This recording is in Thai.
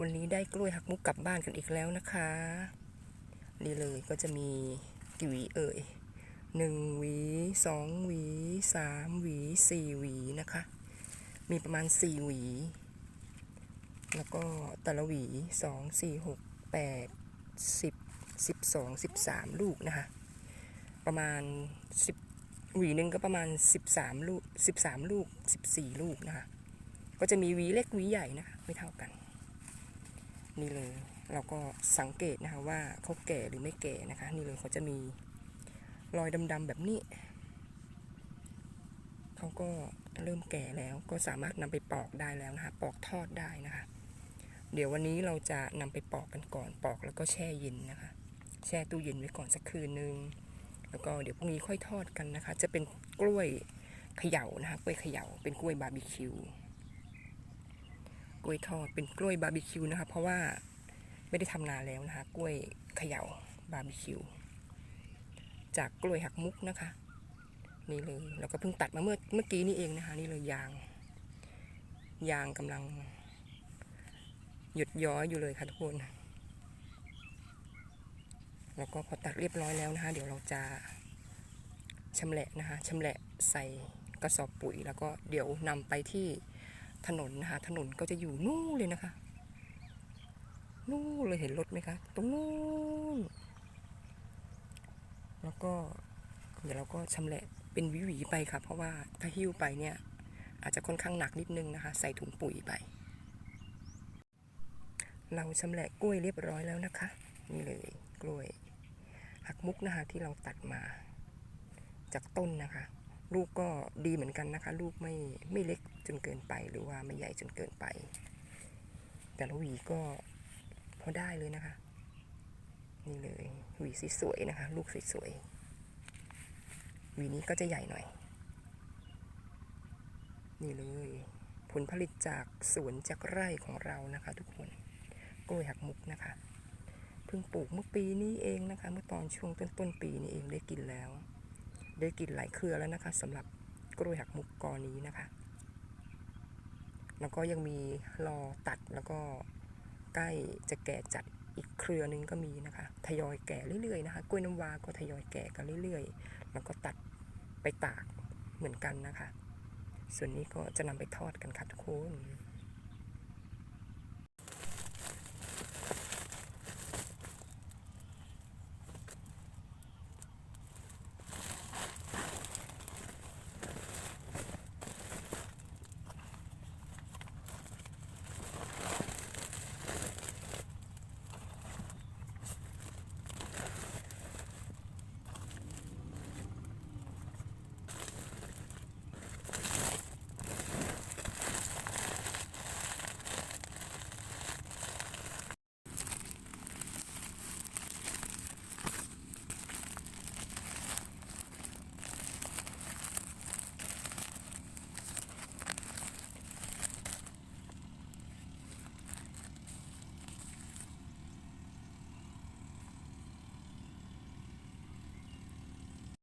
วันนี้ได้กล้วยหักมุกกลับบ้านกันอีกแล้วนะคะ นี่เลยก็จะมีกี่หวีเอ่ยหนึ่งหวีสองหวีสามหวีสี่หวีนะคะ มีประมาณสี่หวี แล้วก็แต่ละหวีสองสี่หกแปดสิบสิบสองสิบสามลูกนะคะ ประมาณสิบหวีหนึ่งก็ประมาณสิบสามลูกสิบสามลูกสิบสี่ลูกนะคะ ก็จะมีหวีเล็กหวีใหญ่นะคะไม่เท่ากัน นี่เลยเราก็สังเกตนะคะว่าเขาแก่หรือไม่แก่นะคะ นี่เลยเขาจะมีรอยดำๆแบบนี้เขาก็เริ่มแก่แล้วก็สามารถนำไปปอกได้แล้วนะคะ ปอกทอดได้นะคะ เดี๋ยววันนี้เราจะนำไปปอกกันก่อนปอกแล้วก็แช่เย็นนะคะ แช่ตู้เย็นไว้ก่อนสักคืนนึงแล้วก็เดี๋ยวพรุ่งนี้ค่อยทอดกันนะคะ จะเป็นกล้วยเขย่านะคะกล้วยเขย่าเป็นกล้วยบาร์บีคิว กล้วยทอดเป็นกล้วยบาร์บีคิวนะคะ เพราะว่าไม่ได้ทำนานแล้วนะคะ กล้วยเขย่าบาร์บีคิวจากกล้วยหักมุกนะคะ นี่เลยเราก็เพิ่งตัดมาเมื่อเมื่อกี้นี่เองนะคะ นี่เลยยาง ยางกำลัง หยุดย้อยอยู่เลยค่ะทุกคนแล้วก็พอตัดเรียบร้อยแล้วนะคะ เดี๋ยวเราจะชำแหละนะคะชำแหละใส่กระสอบปุ๋ย แล้วก็เดี๋ยวนำไปที่ ถนนนะคะถนนก็จะอยู่นู่นเลยนะคะ นู่นเลยเห็นรถไหมคะ ตรงนู่น แล้วก็เดี๋ยวเราก็ชำแหละเป็นหวีไปค่ะ เพราะว่าถ้าหิ้วไปเนี่ย อาจจะค่อนข้างหนักนิดนึงนะคะ ใส่ถุงปุ๋ยไป เราชำแหละกล้วยเรียบร้อยแล้วนะคะ นี่เลยกล้วยหักมุกนะคะที่เราตัดมา จากต้นนะคะ ลูกก็ดีเหมือนกันนะคะ ลูกไม่ไม่เล็กจนเกินไปหรือว่าไม่ใหญ่จนเกินไป แต่ละหวีก็พอได้เลยนะคะ นี่เลยหวีสวยๆนะคะ ลูกสวยๆหวีนี้ก็จะใหญ่หน่อย นี่เลย ผลผลิตจากสวนจากไร่ของเรานะคะ ทุกคนกล้วยหักมุกนะคะเพิ่งปลูกเมื่อปีนี้เองนะคะ เมื่อตอนช่วงต้นต้นๆปีนี้เองได้กินแล้ว ได้กินหลายเครือแล้วนะคะสำหรับกล้วยหักมุกกอนี้นะคะ แล้วก็ยังมีรอตัดแล้วก็ใกล้จะแก่จัดอีกเครือหนึงก็มีนะคะ ทยอยแก่เรื่อยๆนะคะ กล้วยน้ำวาก็ทยอยแก่กันเรื่อยๆ แล้วก็ตัดไปตากเหมือนกันนะคะ ส่วนนี้ก็จะนำไปทอดกันค่ะทุกคน